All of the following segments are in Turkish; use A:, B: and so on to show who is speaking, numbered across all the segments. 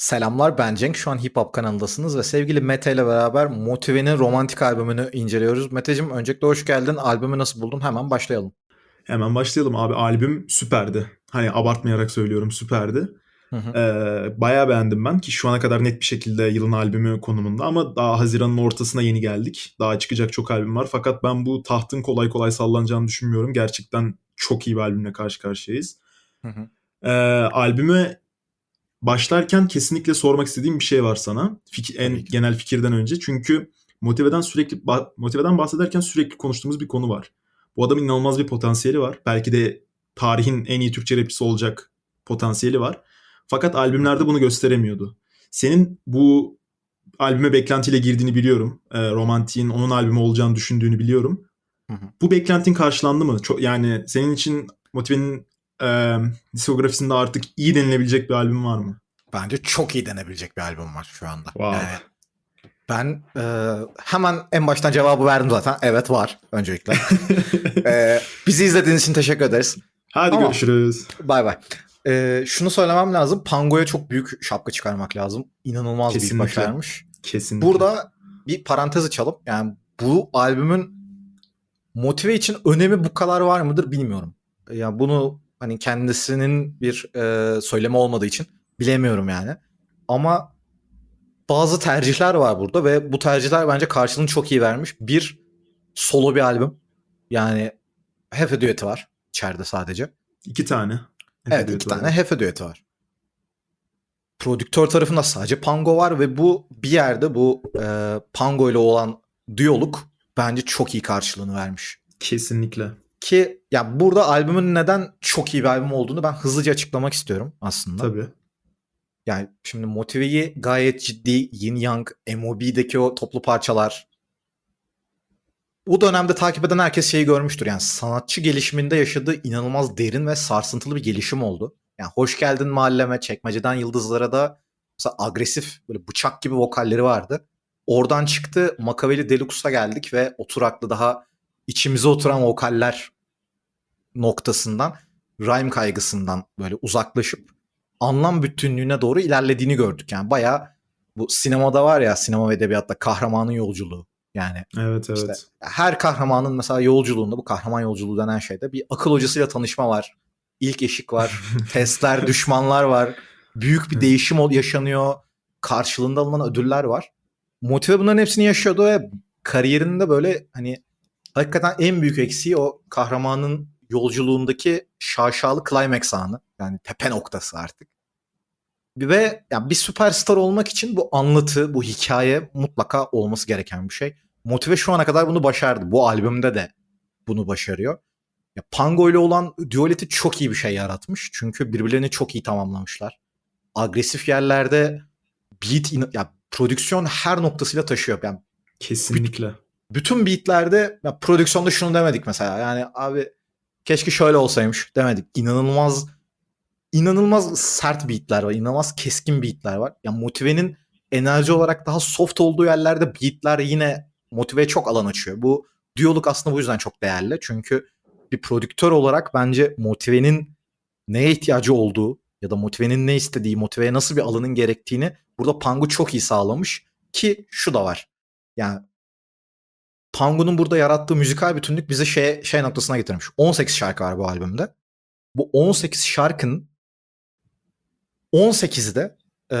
A: Selamlar ben Cenk. Şu an Hip Hop kanalındasınız ve sevgili Mete ile beraber Motive'nin romantik albümünü inceliyoruz. Meteciğim öncelikle hoş geldin. Albümü nasıl buldun? Hemen başlayalım.
B: Hemen başlayalım abi. Albüm süperdi. Hani abartmayarak söylüyorum süperdi.
A: Hı hı.
B: Ee, bayağı beğendim ben ki şu ana kadar net bir şekilde yılın albümü konumunda ama daha Haziran'ın ortasına yeni geldik. Daha çıkacak çok albüm var fakat ben bu tahtın kolay kolay sallanacağını düşünmüyorum. Gerçekten çok iyi bir albümle karşı karşıyayız.
A: Hı hı.
B: Ee, albüme başlarken kesinlikle sormak istediğim bir şey var sana. Fik- en genel fikirden önce. Çünkü Motive'den sürekli Motive'den bahsederken sürekli konuştuğumuz bir konu var. Bu adamın inanılmaz bir potansiyeli var. Belki de tarihin en iyi Türkçe rapçisi olacak potansiyeli var. Fakat albümlerde bunu gösteremiyordu. Senin bu albüme beklentiyle girdiğini biliyorum. E, Romantik'in onun albümü olacağını düşündüğünü biliyorum.
A: Hı hı.
B: Bu beklentin karşılandı mı? Çok, yani senin için Motive'nin e, diskografisinde artık iyi denilebilecek bir albüm var mı?
A: Bence çok iyi denebilecek bir albüm var şu anda.
B: Wow.
A: Yani ben e, hemen en baştan cevabı verdim zaten. Evet var öncelikle. E, bizi izlediğiniz için teşekkür ederiz.
B: Hadi
A: Ama-
B: görüşürüz.
A: Bay bay. E, şunu söylemem lazım. Pango'ya çok büyük şapka çıkarmak lazım. İnanılmaz büyük
B: Kesinlikle.
A: başarmış.
B: Kesinlikle.
A: Burada bir parantez açalım. Yani bu albümün motive için önemi bu kadar var mıdır bilmiyorum. Yani bunu hani kendisinin bir e, söylemi olmadığı için bilemiyorum yani. Ama bazı tercihler var burada ve bu tercihler bence karşılığını çok iyi vermiş. Bir solo bir albüm. Yani Hefe düeti var içeride sadece.
B: iki tane.
A: Evet
B: Düeti
A: iki
B: var.
A: tane Hefe düeti var. Prodüktör tarafında sadece Pango var ve bu bir yerde bu e, Pango ile olan diyalog bence çok iyi karşılığını vermiş.
B: Kesinlikle.
A: Ki ya burada albümün neden çok iyi bir albüm olduğunu ben hızlıca açıklamak istiyorum aslında.
B: Tabii.
A: Yani şimdi Motive'yi gayet ciddi Yin Yang, MOB'deki o toplu parçalar o dönemde takip eden herkes şeyi görmüştür. Yani sanatçı gelişiminde yaşadığı inanılmaz derin ve sarsıntılı bir gelişim oldu. Yani hoş geldin mahalleme, çekmeceden yıldızlara da mesela agresif böyle bıçak gibi vokalleri vardı. Oradan çıktı Makaveli Deluxe'a geldik ve oturaklı daha içimize oturan vokaller noktasından rhyme kaygısından böyle uzaklaşıp anlam bütünlüğüne doğru ilerlediğini gördük. Yani bayağı bu sinemada var ya sinema ve edebiyatta kahramanın yolculuğu. Yani
B: Evet evet.
A: işte her kahramanın mesela yolculuğunda bu kahraman yolculuğu denen şeyde bir akıl hocasıyla tanışma var. İlk eşik var. testler, düşmanlar var. Büyük bir değişim yaşanıyor. Karşılığında alınan ödüller var. Motive bunların hepsini yaşıyordu ve kariyerinde böyle hani hakikaten en büyük eksiği o kahramanın yolculuğundaki şaşalı climax anı. Yani tepe noktası artık. Ve yani bir süperstar olmak için bu anlatı, bu hikaye mutlaka olması gereken bir şey. Motive şu ana kadar bunu başardı. Bu albümde de bunu başarıyor. Ya Pango ile olan duality çok iyi bir şey yaratmış. Çünkü birbirlerini çok iyi tamamlamışlar. Agresif yerlerde beat in- ya prodüksiyon her noktasıyla taşıyor. Yani
B: Kesinlikle.
A: Bütün beatlerde ya prodüksiyonda şunu demedik mesela. Yani abi keşke şöyle olsaymış demedik. İnanılmaz inanılmaz sert beatler var. inanılmaz keskin beatler var. Ya Motive'nin enerji olarak daha soft olduğu yerlerde beatler yine Motive'ye çok alan açıyor. Bu diyalog aslında bu yüzden çok değerli. Çünkü bir prodüktör olarak bence Motive'nin neye ihtiyacı olduğu ya da Motive'nin ne istediği, Motive'ye nasıl bir alanın gerektiğini burada Pangu çok iyi sağlamış. Ki şu da var. Yani Pangu'nun burada yarattığı müzikal bütünlük bizi şey, şey noktasına getirmiş. 18 şarkı var bu albümde. Bu 18 şarkının 18'i de e,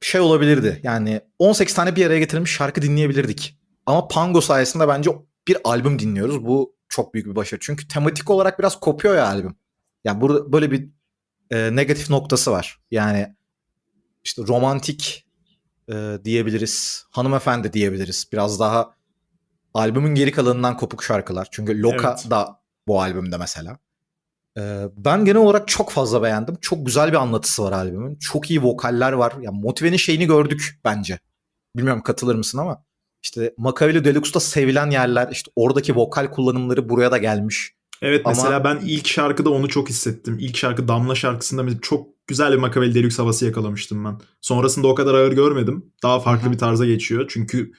A: şey olabilirdi. Yani 18 tane bir araya getirilmiş şarkı dinleyebilirdik. Ama Pango sayesinde bence bir albüm dinliyoruz. Bu çok büyük bir başarı. Çünkü tematik olarak biraz kopuyor ya albüm. Yani burada böyle bir e, negatif noktası var. Yani işte romantik e, diyebiliriz. Hanımefendi diyebiliriz. Biraz daha albümün geri kalanından kopuk şarkılar. Çünkü Loka
B: Evet.
A: da bu albümde mesela. Ee, ben genel olarak çok fazla beğendim. Çok güzel bir anlatısı var albümün. Çok iyi vokaller var. Yani Motive'nin şeyini gördük bence. Bilmiyorum katılır mısın ama işte Makaveli Deluxe'da sevilen yerler işte oradaki vokal kullanımları buraya da gelmiş.
B: Evet
A: Ama-
B: mesela ben ilk şarkıda onu çok hissettim. İlk şarkı Damla şarkısında mesela çok güzel bir Makaveli Deluxe havası yakalamıştım ben. Sonrasında o kadar ağır görmedim. Daha farklı
A: Hı hı.
B: bir tarza geçiyor. Çünkü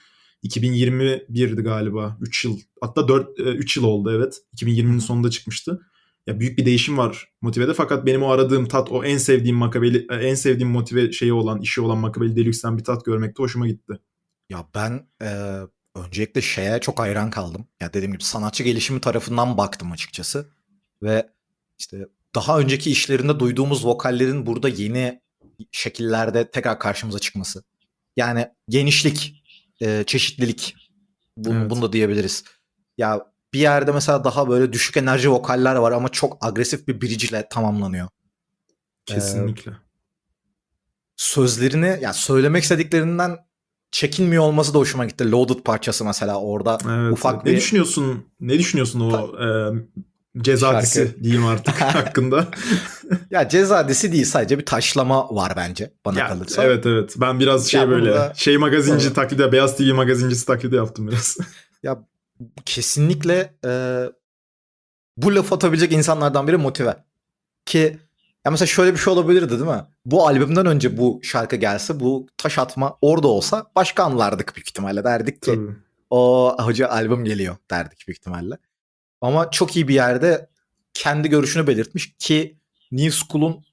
B: 2021'di galiba. 3 yıl hatta 4 3 yıl oldu evet. 2020'nin sonunda çıkmıştı. ya büyük bir değişim var Motive'de fakat benim o aradığım tat o en sevdiğim Makabeli en sevdiğim motive şeyi olan işi olan Makabeli Deluxe'den bir tat görmek de hoşuma gitti.
A: Ya ben e, öncelikle şeye çok hayran kaldım. Ya dediğim gibi sanatçı gelişimi tarafından baktım açıkçası. Ve işte daha önceki işlerinde duyduğumuz vokallerin burada yeni şekillerde tekrar karşımıza çıkması. Yani genişlik, e, çeşitlilik. Bunu,
B: Evet.
A: bunu da diyebiliriz. Ya bir yerde mesela daha böyle düşük enerji vokaller var ama çok agresif bir bridge tamamlanıyor.
B: Kesinlikle.
A: Sözlerini ya söylemek istediklerinden çekinmiyor olması da hoşuma gitti. Loaded parçası mesela orada
B: evet.
A: ufak
B: evet. Ne
A: bir-
B: düşünüyorsun? Ne düşünüyorsun o e, ceza
A: Şarkı.
B: disi diyeyim artık hakkında?
A: Ya ceza disi değil sadece bir taşlama var bence bana
B: Ya,
A: kalırsa.
B: evet evet. Ben biraz şey
A: Ya
B: böyle
A: burada-
B: şey magazinci
A: Evet.
B: taklidi, Beyaz TV magazincisi taklidi yaptım biraz.
A: Kesinlikle e, bu laf atabilecek insanlardan biri motive. Ki ya mesela şöyle bir şey olabilirdi değil mi? Bu albümden önce bu şarkı gelse bu taş atma orada olsa başka anlardık büyük ihtimalle derdik ki
B: Tabii.
A: o hoca albüm geliyor derdik büyük ihtimalle. Ama çok iyi bir yerde kendi görüşünü belirtmiş ki New School'un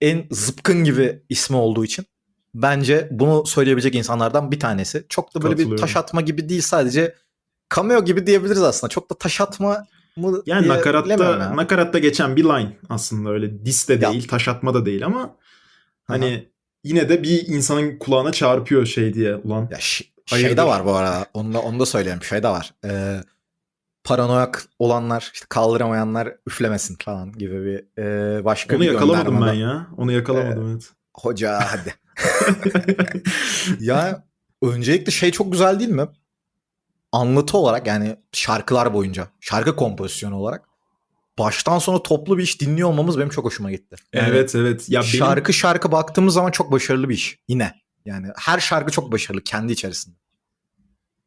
A: en zıpkın gibi ismi olduğu için bence bunu söyleyebilecek insanlardan bir tanesi. Çok da böyle bir taş atma gibi değil sadece cameo gibi diyebiliriz aslında. Çok da taş atma mı
B: Yani nakaratta
A: ya.
B: nakaratta geçen bir line aslında öyle dis de
A: Ya.
B: değil, taş atma da değil ama hani yine de bir insanın kulağına çarpıyor şey diye ulan.
A: Ya ş- şey de var bu arada. Onu da, onu da söyleyeyim. Şey de var. Ee, paranoyak olanlar, işte kaldıramayanlar üflemesin falan gibi bir e, başka
B: Onu
A: bir
B: yakalamadım ben ya. Onu yakalamadım evet.
A: Hoca hadi. ya öncelikle şey çok güzel değil mi? Anlatı olarak yani şarkılar boyunca, şarkı kompozisyonu olarak baştan sona toplu bir iş dinliyor olmamız benim çok hoşuma gitti. Yani
B: evet evet. Ya benim
A: şarkı şarkı baktığımız zaman çok başarılı bir iş yine. Yani her şarkı çok başarılı kendi içerisinde.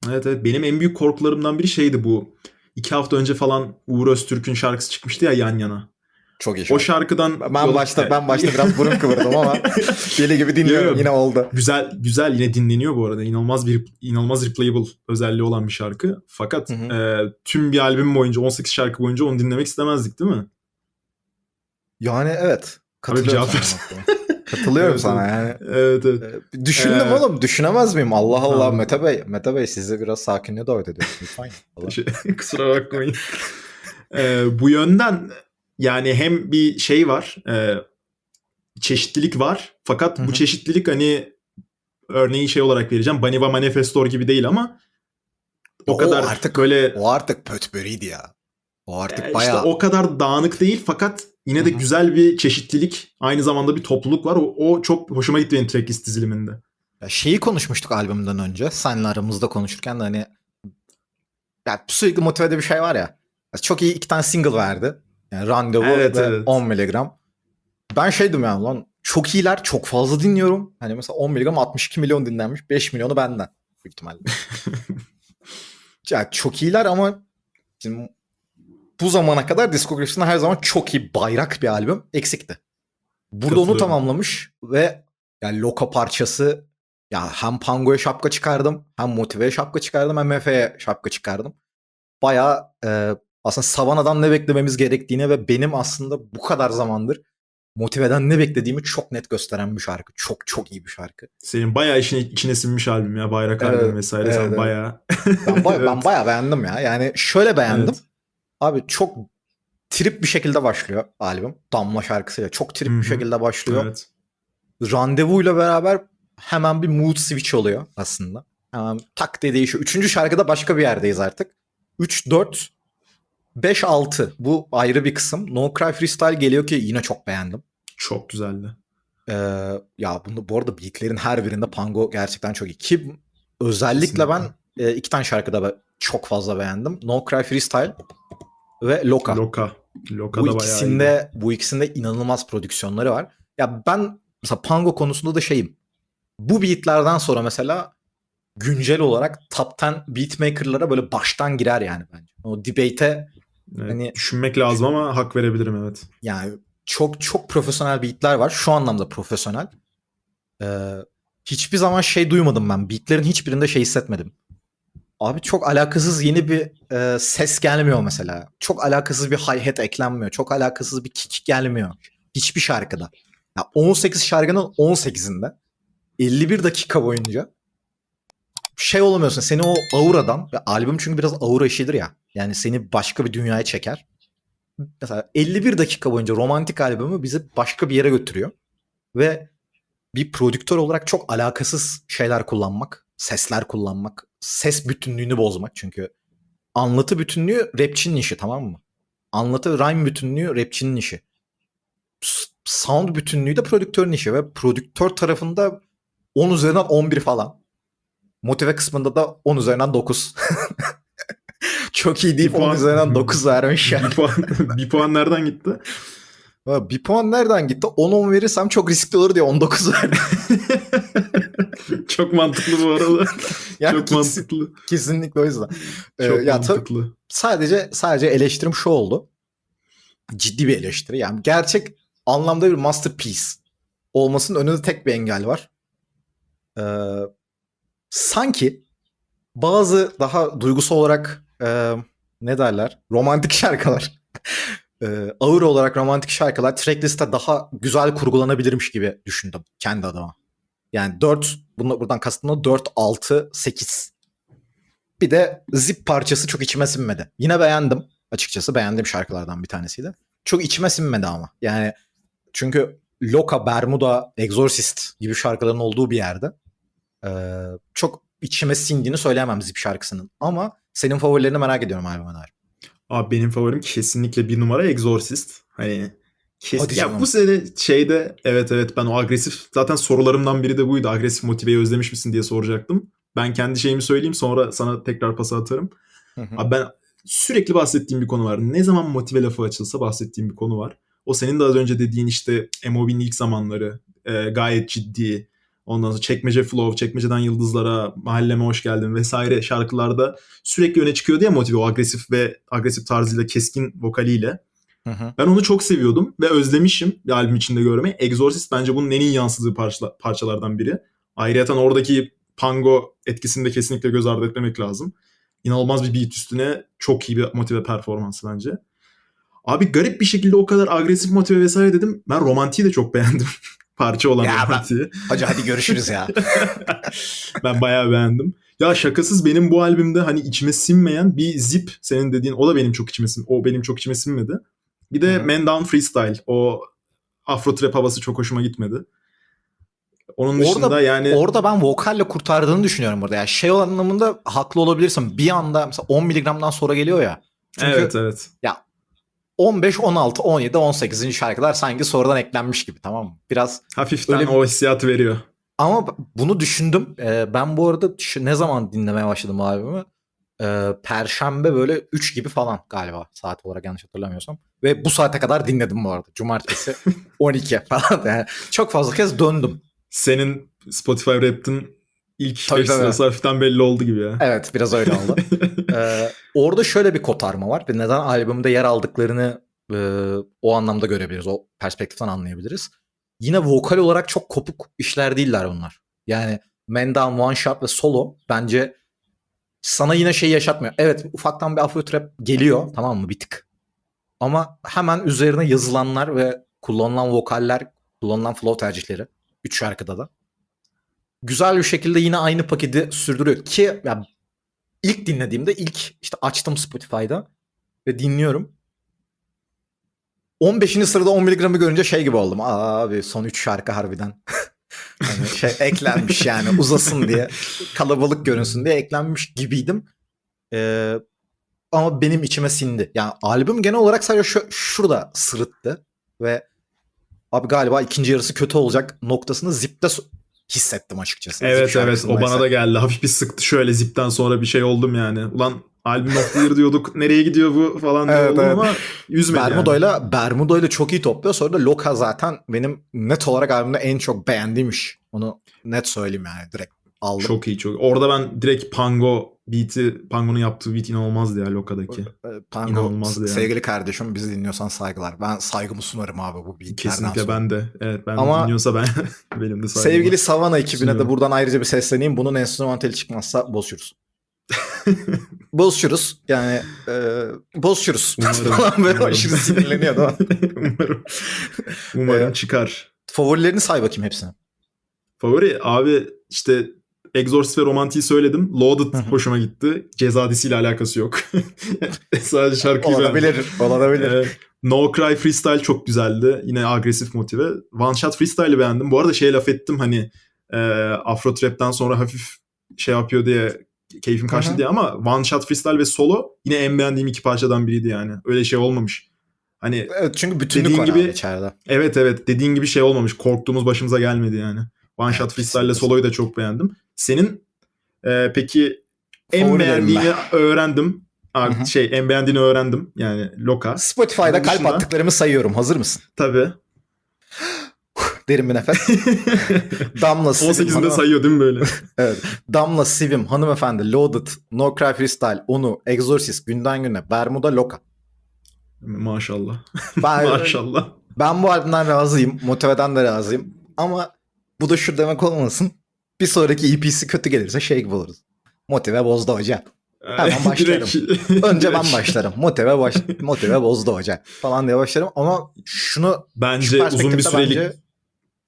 B: Evet evet benim en büyük korkularımdan biri şeydi bu. İki hafta önce falan Uğur Öztürk'ün şarkısı çıkmıştı ya yan yana.
A: Çok iyi
B: O
A: şarkı.
B: şarkıdan
A: Ben
B: yola-
A: başta ben başta biraz burun kıvırdım ama deli gibi dinliyorum
B: Yok.
A: yine oldu.
B: güzel güzel yine dinleniyor bu arada. İnanılmaz bir inanılmaz replayable özelliği olan bir şarkı. Fakat
A: Hı hı.
B: e, tüm bir albüm boyunca 18 şarkı boyunca onu dinlemek istemezdik değil mi?
A: Yani evet.
B: Tabii cevap.
A: Katılıyorum
B: Evet,
A: sana yani.
B: Evet evet.
A: Ee, Düşündüm
B: Ee,
A: oğlum. Düşünemez miyim? Allah Allah.
B: Tamam.
A: Mete Bey. Mete Bey sizi biraz sakinliğe davet ediyorum. Lütfen.
B: Şey, kusura bakmayın. Ee, bu yönden yani hem bir şey var. e, çeşitlilik var. Fakat
A: Hı
B: bu çeşitlilik hani örneği şey olarak vereceğim. Baniva Manifestor gibi değil ama o,
A: O
B: kadar
A: artık-
B: böyle
A: O artık pötböriydi ya. O artık
B: e, işte
A: bayağı...
B: o kadar dağınık değil fakat yine de
A: Hı hı.
B: güzel bir çeşitlilik aynı zamanda bir topluluk var. O, o çok hoşuma gitti benim tracklist diziliminde.
A: Ya şeyi konuşmuştuk albümden önce. Seninle aramızda konuşurken de hani ya sürekli motivede bir şey var ya. Ya Çok iyi iki tane single verdi. Yani randevu
B: Evet,
A: ve
B: evet.
A: 10 miligram. Ben şeydim yani lan çok iyiler çok fazla dinliyorum. Hani mesela 10 miligram 62 milyon dinlenmiş. 5 milyonu benden büyük ihtimalle. ya çok iyiler ama şimdi bu zamana kadar diskografisinde her zaman çok iyi bayrak bir albüm eksikti. Burada onu tamamlamış ve yani Loka parçası ya hem Pango'ya şapka çıkardım hem Motive'ye şapka çıkardım hem Efe'ye şapka çıkardım. Bayağı e, aslında Savana'dan ne beklememiz gerektiğini ve benim aslında bu kadar zamandır Motive'den ne beklediğimi çok net gösteren bir şarkı. Çok çok iyi bir şarkı.
B: Senin bayağı içine, içine sinmiş albüm ya. Bayrak
A: Evet,
B: albüm vesaire.
A: evet,
B: Sen
A: evet.
B: bayağı...
A: Ben, baya- ben
B: Evet.
A: bayağı beğendim ya. Yani şöyle beğendim.
B: Evet.
A: Abi çok trip bir şekilde başlıyor albüm. Damla şarkısıyla çok trip
B: Hı hı.
A: bir şekilde başlıyor.
B: Evet.
A: Randevuyla beraber hemen bir mood switch oluyor aslında. Hemen tak diye değişiyor. Üçüncü şarkıda başka bir yerdeyiz artık. 3, 4, 5, 6. Bu ayrı bir kısım. No Cry Freestyle geliyor ki yine çok beğendim.
B: Çok güzeldi.
A: Ee, ya bunda bu arada beatlerin her birinde Pango gerçekten çok iyi. Ki özellikle ben e, iki tane şarkıda çok fazla beğendim. No Cry Freestyle ve Loka.
B: Loka. Loka
A: bu
B: da bayağı iyi.
A: ikisinde bu ikisinde inanılmaz prodüksiyonları var. Ya ben mesela Pango konusunda da şeyim. Bu beatlerden sonra mesela güncel olarak top 10 beatmaker'lara böyle baştan girer yani bence. O debate'e
B: Evet,
A: hani-
B: Düşünmek lazım ama hak verebilirim evet.
A: yani çok çok profesyonel beatler var. Şu anlamda profesyonel. Ee, hiçbir zaman şey duymadım ben. Beatlerin hiçbirinde şey hissetmedim. Abi çok alakasız yeni bir e, ses gelmiyor mesela. Çok alakasız bir hi-hat eklenmiyor. Çok alakasız bir kick gelmiyor. Hiçbir şarkıda. Ya 18 şarkının 18'inde 51 dakika boyunca şey olamıyorsun. Seni o auradan, ya albüm çünkü biraz aura işidir ya. Yani seni başka bir dünyaya çeker. Mesela 51 dakika boyunca romantik albümü bizi başka bir yere götürüyor. Ve bir prodüktör olarak çok alakasız şeyler kullanmak, sesler kullanmak, ses bütünlüğünü bozmak çünkü anlatı bütünlüğü rapçinin işi tamam mı? Anlatı rhyme bütünlüğü rapçinin işi. Sound bütünlüğü de prodüktörün işi ve prodüktör tarafında 10 üzerinden 11 falan. Motive kısmında da 10 üzerinden 9. Çok iyi deyip
B: Bir
A: 10
B: puan-
A: üzerinden 9 vermiş yani.
B: bir puan, bir puan nereden gitti?
A: Bir puan nereden gitti? 10-10 verirsem çok riskli olur diye 19 verdim.
B: Çok mantıklı bu arada.
A: Yani
B: Çok
A: kesin-
B: mantıklı.
A: Kesinlikle o yüzden. Ee,
B: Çok
A: ya
B: mantıklı.
A: sadece sadece eleştirim şu oldu. Ciddi bir eleştiri. Yani gerçek anlamda bir masterpiece olmasının önünde tek bir engel var. Ee, sanki bazı daha duygusal olarak e, ne derler? Romantik şarkılar. e, ağır olarak romantik şarkılar tracklist'te daha güzel kurgulanabilirmiş gibi düşündüm kendi adıma. Yani 4, bunu, buradan kastım da 4, 6, 8. Bir de zip parçası çok içime sinmedi. Yine beğendim. Açıkçası beğendiğim şarkılardan bir tanesiydi. Çok içime sinmedi ama. Yani çünkü Loka, Bermuda, Exorcist gibi şarkıların olduğu bir yerde e, çok içime sindiğini söyleyemem zip şarkısının. Ama senin favorilerini merak ediyorum albüme dair.
B: Abi benim favorim kesinlikle bir numara Exorcist. Hani kes-
A: Hadi
B: ya
A: canım.
B: bu sene şeyde evet evet ben o agresif zaten sorularımdan biri de buydu. Agresif motiveyi özlemiş misin diye soracaktım. Ben kendi şeyimi söyleyeyim sonra sana tekrar pas atarım. Abi ben sürekli bahsettiğim bir konu var. Ne zaman motive lafı açılsa bahsettiğim bir konu var. O senin de az önce dediğin işte MOB'nin ilk zamanları e, gayet ciddi. Ondan sonra Çekmece Flow, Çekmeceden Yıldızlara, Mahalleme Hoş Geldin vesaire şarkılarda sürekli öne çıkıyordu ya motive o agresif ve agresif tarzıyla keskin vokaliyle.
A: Hı hı.
B: Ben onu çok seviyordum ve özlemişim bir albüm içinde görmeyi. Exorcist bence bunun en iyi yansıdığı parça, parçalardan biri. Ayrıca oradaki Pango etkisini de kesinlikle göz ardı etmemek lazım. İnanılmaz bir beat üstüne çok iyi bir motive performansı bence. Abi garip bir şekilde o kadar agresif motive vesaire dedim. Ben romantiği de çok beğendim. Parça olan
A: Ya ben-
B: romantiği.
A: Hadi hadi görüşürüz ya.
B: ben bayağı beğendim. Ya şakasız benim bu albümde hani içime sinmeyen bir zip senin dediğin o da benim çok içime sin o benim çok içime sinmedi. Bir de
A: Hı hı.
B: Man Down Freestyle o Afro trap havası çok hoşuma gitmedi. Onun
A: Orada-
B: dışında yani
A: Orada ben vokalle kurtardığını düşünüyorum burada. Yani şey anlamında haklı olabilirsin. Bir anda mesela 10 miligramdan sonra geliyor ya. Çünkü
B: evet evet.
A: 15, 16, 17, 18. şarkılar sanki sonradan eklenmiş gibi tamam mı? Biraz
B: Hafiften
A: Öyle
B: o hissiyatı veriyor.
A: ama bunu düşündüm. Ee, ben bu arada ne zaman dinlemeye başladım bu Ee, Perşembe böyle 3 gibi falan galiba saat olarak yanlış hatırlamıyorsam. Ve bu saate kadar dinledim bu arada. Cumartesi 12 falan. Yani çok fazla kez döndüm.
B: Senin Spotify Rap'tin ilk
A: Tabii,
B: 5
A: tabii.
B: sırası hafiften belli oldu gibi ya.
A: Evet biraz öyle oldu. Ee, orada şöyle bir kotarma var ve neden albümde yer aldıklarını e, o anlamda görebiliriz. O perspektiften anlayabiliriz. Yine vokal olarak çok kopuk işler değiller bunlar. Yani Man Down, One Shot ve Solo bence sana yine şey yaşatmıyor. Evet ufaktan bir Afro Trap geliyor tamam mı bir tık. Ama hemen üzerine yazılanlar ve kullanılan vokaller, kullanılan flow tercihleri. Üç şarkıda da. Güzel bir şekilde yine aynı paketi sürdürüyor ki ya ilk dinlediğimde ilk işte açtım Spotify'da ve dinliyorum. 15. sırada 10 miligramı görünce şey gibi oldum. Abi son 3 şarkı harbiden. hani şey eklenmiş yani uzasın diye kalabalık görünsün diye eklenmiş gibiydim. Ee, ama benim içime sindi. Yani albüm genel olarak sadece şu, şurada sırıttı ve abi galiba ikinci yarısı kötü olacak noktasını zipte hissettim açıkçası.
B: Evet
A: Zip
B: evet o bana da geldi. Hafif bir sıktı şöyle zipten sonra bir şey oldum yani. Ulan albüm of the diyorduk. Nereye gidiyor bu falan diye
A: Evet, evet.
B: ama yüzmedi yani.
A: Bermuda'yla Bermuda'yla çok iyi topluyor. Sonra da Loka zaten benim net olarak albümde en çok beğendiğim iş. Onu net söyleyeyim yani direkt aldım.
B: Çok iyi çok. Orada ben direkt Pango beat'i, Pango'nun yaptığı beat inanılmazdı ya Loka'daki.
A: Pango,
B: İnanılmazdı yani.
A: sevgili kardeşim bizi dinliyorsan saygılar. Ben saygımı sunarım abi bu beatlerden
B: Kesinlikle
A: sonra.
B: ben de. Evet ben
A: Ama-
B: dinliyorsa ben benim de saygım
A: Sevgili. Savana ekibine de
B: Sunuyorum.
A: buradan ayrıca bir sesleneyim. Bunun enstrümantali çıkmazsa bozuyoruz. Bozuşuruz. Yani e, bozuşuruz.
B: Umarım,
A: falan böyle
B: umarım.
A: aşırı sinirleniyor mi?
B: umarım. Umarım
A: Ee,
B: çıkar.
A: Favorilerini say bakayım hepsini.
B: Favori abi işte Exorcist ve Romantik'i söyledim. Loaded hoşuma gitti. Ceza dizisiyle alakası yok. Sadece şarkıyı.
A: Olabilir. Olabilir.
B: Ee, no Cry Freestyle çok güzeldi. Yine agresif motive. One Shot Freestyle'ı beğendim. Bu arada şey laf ettim hani e, Afro Trap'ten sonra hafif şey yapıyor diye keyfim kaçtı
A: Hı hı.
B: diye ama One Shot Freestyle ve Solo yine en beğendiğim iki parçadan biriydi yani. Öyle şey olmamış. Hani
A: Evet çünkü bütünlük
B: Dediğin gibi-
A: içeride.
B: evet evet dediğin gibi şey olmamış. Korktuğumuz başımıza gelmedi yani. One Shot Freestyle ile. Solo'yu da çok beğendim. Senin e, peki en
A: Favorilerim
B: beğendiğini öğrendim. Artık
A: Hı hı.
B: şey en beğendiğini öğrendim. Yani Loka.
A: Spotify'da
B: Bunun
A: kalp
B: dışında-
A: attıklarımı sayıyorum. Hazır mısın?
B: Tabii.
A: Derin bir nefes. Damla Sivim.
B: 18'inde
A: hanım-
B: sayıyor değil mi böyle?
A: Evet. Damla Sivim, Hanımefendi, Loaded, No Cry Freestyle, Onu, Exorcist, Günden Güne, Bermuda, Loka.
B: Maşallah.
A: Ben,
B: Maşallah.
A: ben bu albümden razıyım. Motive'den de razıyım. Ama bu da şu demek olmasın. Bir sonraki EP'si kötü gelirse şey gibi oluruz. Motive bozdu hoca. Hemen başlarım. Önce ben başlarım. Motive baş, motive bozdu hoca falan diye başlarım. Ama şunu şu
B: Bence uzun bir sürelik
A: bence...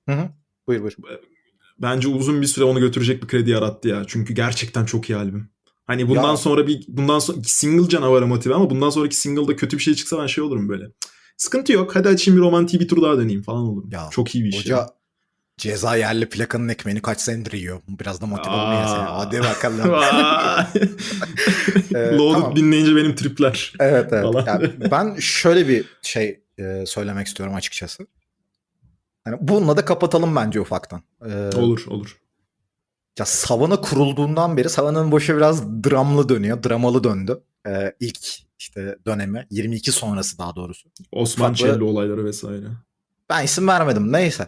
A: Hı hı. Buyur buyur.
B: bence uzun bir süre onu götürecek bir kredi yarattı ya. Çünkü gerçekten çok iyi albüm. Hani bundan
A: Ya-
B: sonra bir bundan sonra single canavarı motive ama bundan sonraki single'da kötü bir şey çıksa ben şey olurum böyle. Sıkıntı yok. Hadi açayım bir romantiği bir tur daha deneyeyim falan olurum.
A: Ya,
B: çok iyi bir iş.
A: Hoca
B: ya.
A: Ceza yerli plakanın ekmeğini kaç senedir yiyor. Biraz da motive olmaya. Hadi bakalım. Ee,
B: Loaded
A: tamam.
B: dinleyince benim tripler.
A: Evet evet.
B: Falan.
A: Ya ben şöyle bir şey e, söylemek istiyorum açıkçası. Yani bununla da kapatalım bence ufaktan. Ee,
B: Olur olur.
A: Ya Savana kurulduğundan beri Savana'nın başı biraz dramlı dönüyor. Dramalı döndü. Ee, ilk işte dönemi. 22 sonrası daha doğrusu.
B: Osman Çelli olayları vesaire.
A: Ben isim vermedim. Neyse.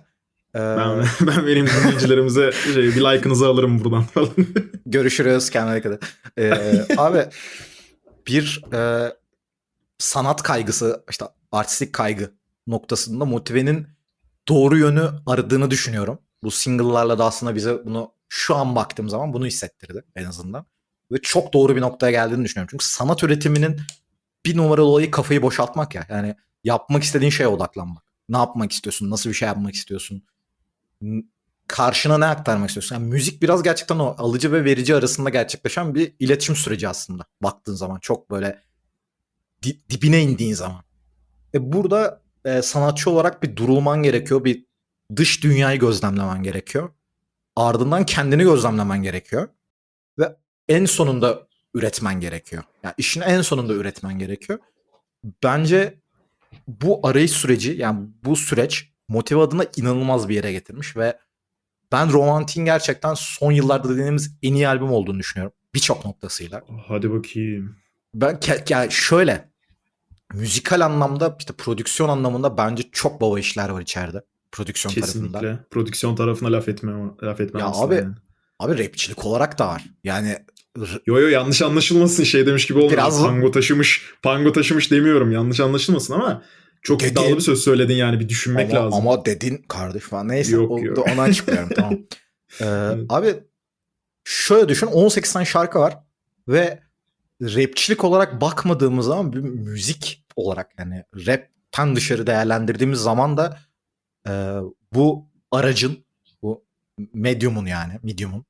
A: Ee,
B: Ben, ben vereyim dinleyicilerimize şey, bir like'ınızı alırım buradan falan.
A: Görüşürüz. Kendine et. Ee, abi bir e, sanat kaygısı işte artistik kaygı noktasında motivenin doğru yönü aradığını düşünüyorum. Bu single'larla da aslında bize bunu şu an baktığım zaman bunu hissettirdi en azından. Ve çok doğru bir noktaya geldiğini düşünüyorum. Çünkü sanat üretiminin bir numaralı olayı kafayı boşaltmak ya. Yani yapmak istediğin şeye odaklanmak. Ne yapmak istiyorsun? Nasıl bir şey yapmak istiyorsun? Karşına ne aktarmak istiyorsun? Yani müzik biraz gerçekten o alıcı ve verici arasında gerçekleşen bir iletişim süreci aslında. Baktığın zaman çok böyle di- dibine indiğin zaman. E burada e, sanatçı olarak bir durulman gerekiyor. Bir dış dünyayı gözlemlemen gerekiyor. Ardından kendini gözlemlemen gerekiyor. Ve en sonunda üretmen gerekiyor. Yani işin en sonunda üretmen gerekiyor. Bence bu arayış süreci yani bu süreç motive adına inanılmaz bir yere getirmiş ve ben Romantik'in gerçekten son yıllarda dediğimiz en iyi albüm olduğunu düşünüyorum. Birçok noktasıyla.
B: Hadi bakayım.
A: Ben yani şöyle müzikal anlamda işte prodüksiyon anlamında bence çok baba işler var içeride. Prodüksiyon tarafında.
B: Kesinlikle. Prodüksiyon tarafına laf etme laf etmem
A: Ya abi,
B: yani.
A: Abi rapçilik olarak da var. Yani
B: Yo yo yanlış anlaşılmasın şey demiş gibi olmuyor.
A: Biraz-
B: Pango taşımış, pango taşımış demiyorum. Yanlış anlaşılmasın ama çok
A: Dedi-
B: iddialı bir söz söyledin yani bir düşünmek
A: ama,
B: lazım.
A: ama dedin kardeş falan neyse
B: Yok,
A: o,
B: yok.
A: da ona açıklıyorum tamam. Ee, Abi şöyle düşün 18 tane şarkı var ve rapçilik olarak bakmadığımız zaman bir müzik olarak yani rapten dışarı değerlendirdiğimiz zaman da e, bu aracın bu medium'un yani medium'un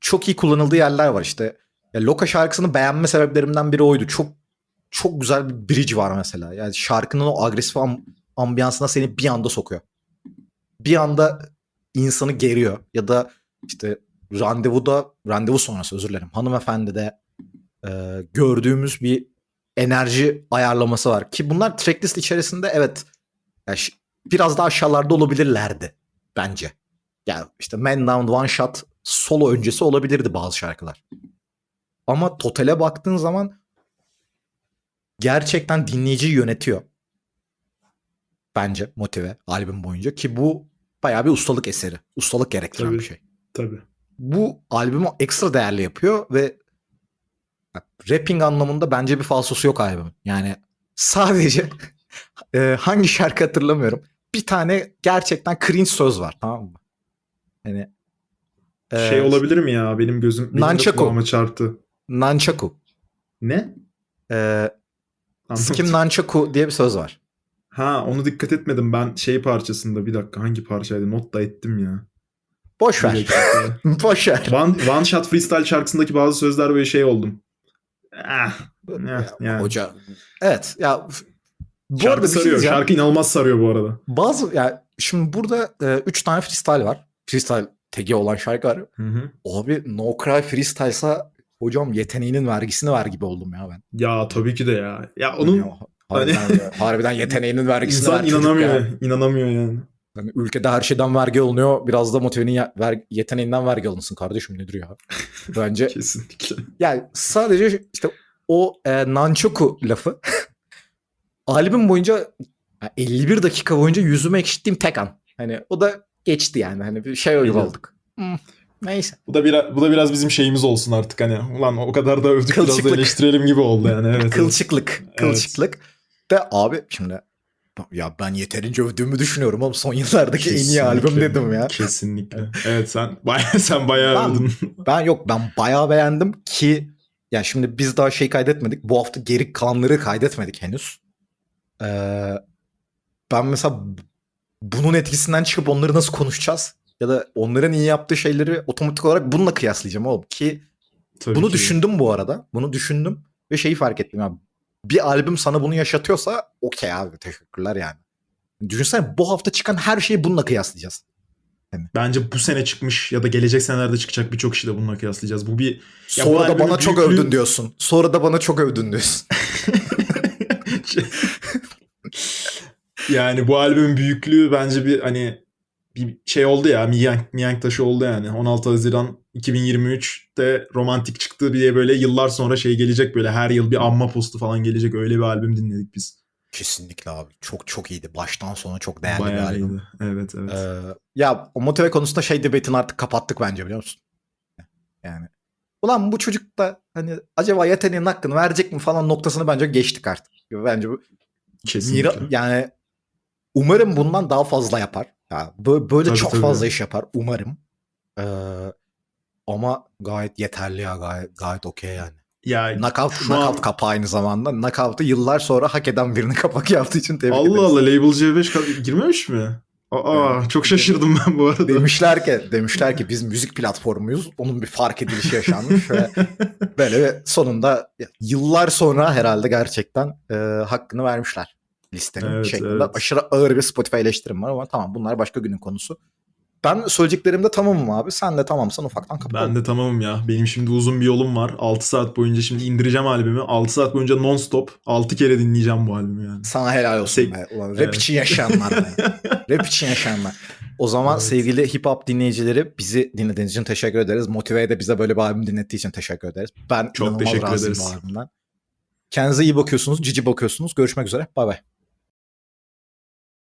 A: çok iyi kullanıldığı yerler var işte. Ya Loka şarkısını beğenme sebeplerimden biri oydu. Çok çok güzel bir bridge var mesela. Yani şarkının o agresif am- ambiyansına seni bir anda sokuyor. Bir anda insanı geriyor ya da işte randevuda randevu sonrası özür dilerim hanımefendi de e, gördüğümüz bir enerji ayarlaması var ki bunlar tracklist içerisinde evet ya ş- biraz daha aşağılarda olabilirlerdi bence. Yani işte Man Down One Shot solo öncesi olabilirdi bazı şarkılar. Ama totale baktığın zaman gerçekten dinleyiciyi yönetiyor. Bence motive albüm boyunca ki bu bayağı bir ustalık eseri. Ustalık gerektiren
B: Tabii.
A: bir şey.
B: Tabii.
A: Bu albümü ekstra değerli yapıyor ve rapping anlamında bence bir falsosu yok albümün. Yani sadece e, hangi şarkı hatırlamıyorum. Bir tane gerçekten cringe söz var tamam mı? Hani e,
B: Şey olabilir mi ya? Benim gözüm benim
A: Nunchaku.
B: çarptı.
A: Nunchaku.
B: Ne?
A: Ee,
B: Anlamadım.
A: Skim Nunchaku diye bir söz var.
B: Ha onu dikkat etmedim ben şey parçasında bir dakika hangi parçaydı not da ettim ya.
A: Boş ver. Boş ver.
B: One, One Shot Freestyle şarkısındaki bazı sözler böyle şey oldum. Ah,
A: Ya,
B: yani.
A: Hoca. Evet. Ya bu
B: şarkı
A: arada şey
B: sarıyor.
A: diyeceğim.
B: Şarkı inanılmaz sarıyor bu arada.
A: Bazı ya şimdi burada 3 tane freestyle var. Freestyle tagi olan şarkı var.
B: Hı hı.
A: Abi No Cry freestyle'sa hocam yeteneğinin vergisini ver gibi oldum ya ben.
B: Ya tabii ki de ya. Ya onun
A: Ya, harbiden, harbiden yeteneğinin vergisini
B: insan
A: ver
B: inanamıyor.
A: ya.
B: İnanamıyor yani.
A: Hani ülkede her şeyden vergi alınıyor. Biraz da motivenin yeteneğinden vergi alınsın kardeşim nedir ya? Bence
B: Kesinlikle.
A: yani sadece işte o e, Nanchoku lafı albüm boyunca yani 51 dakika boyunca yüzüme ekşittiğim tek an. Hani o da geçti yani. Hani bir şey öyle olduk. Hmm, neyse.
B: Bu da biraz bu da biraz bizim şeyimiz olsun artık hani. Ulan o kadar da övdük biraz
A: Kılçıklık.
B: eleştirelim gibi oldu yani. Evet. evet.
A: Kılçıklık. Kılçıklık. De abi şimdi ya ben yeterince övdüğümü düşünüyorum oğlum son yıllardaki en iyi
B: Kesinlikle.
A: albüm dedim ya.
B: Kesinlikle. Evet sen bayağı sen bayağı
A: Ben-
B: övdün.
A: Ben yok ben bayağı beğendim ki yani şimdi biz daha şey kaydetmedik. Bu hafta geri kalanları kaydetmedik henüz. Ee, ben mesela bunun etkisinden çıkıp onları nasıl konuşacağız? Ya da onların iyi yaptığı şeyleri otomatik olarak bununla kıyaslayacağım oğlum. Ki
B: Tabii
A: bunu
B: ki.
A: düşündüm bu arada. Bunu düşündüm ve şeyi fark ettim abi. Bir albüm sana bunu yaşatıyorsa okey abi teşekkürler yani. Düşünsene bu hafta çıkan her şeyi bununla kıyaslayacağız.
B: Bence bu sene çıkmış ya da gelecek senelerde çıkacak birçok işi de bununla kıyaslayacağız. Bu bir Ya bu
A: Sonra da
B: albümün
A: bana çok
B: büyüklüğü-
A: övdün diyorsun. Sonra da bana çok övdün diyorsun.
B: yani bu albümün büyüklüğü bence bir hani bir şey oldu ya miyank, miyank taşı oldu yani. 16 Haziran 2023'te romantik çıktı diye böyle yıllar sonra şey gelecek böyle her yıl bir anma postu falan gelecek öyle bir albüm dinledik biz.
A: Kesinlikle abi. Çok çok iyiydi. Baştan sona çok değerli bir
B: Bayağı
A: albüm.
B: iyiydi. Evet evet.
A: Ee, ya o motive konusunda şey debate'ini artık kapattık bence biliyor musun? Yani ulan bu çocuk da hani acaba yeteneğin hakkını verecek mi falan noktasını bence geçtik artık. Bence bu
B: Kesinlikle.
A: Mira, yani umarım bundan daha fazla yapar. Ya bö- böyle
B: Tabii,
A: çok
B: tabii.
A: fazla iş yapar umarım. Ee, ama gayet yeterli ya gayet gayet okey yani.
B: Ya
A: Knockout,
B: şu
A: knockout
B: an-
A: kapağı aynı zamanda. Knockout'u yıllar sonra hak eden birini kapak yaptığı için tebrik
B: Allah
A: ederiz.
B: Allah Label C5 ka- girmemiş mi? Aa
A: Evet.
B: çok şaşırdım ben bu arada.
A: Demişler ki demişler ki biz müzik platformuyuz. Onun bir fark edilişi yaşanmış ve böyle sonunda yıllar sonra herhalde gerçekten e, hakkını vermişler listenin
B: Evet,
A: şeklinde.
B: evet.
A: Aşırı ağır bir Spotify eleştirim var ama tamam bunlar başka günün konusu. Ben söyleyeceklerimde tamamım abi. Sen de tamamsan ufaktan kapatalım.
B: Ben de tamamım ya. Benim şimdi uzun bir yolum var. 6 saat boyunca şimdi indireceğim albümü. 6 saat boyunca non stop 6 kere dinleyeceğim bu albümü yani.
A: Sana helal olsun
B: Sek-
A: be. Ulan, rap
B: Evet.
A: için yaşayanlar be. Rap için yaşayanlar. O zaman
B: Evet.
A: sevgili hip hop dinleyicileri bizi dinlediğiniz için teşekkür ederiz. Motive'ye de bize böyle bir albüm dinlettiği için teşekkür ederiz. Ben
B: Çok teşekkür ederiz.
A: bu albümden. Kendinize iyi bakıyorsunuz, cici bakıyorsunuz. Görüşmek üzere. Bay bay.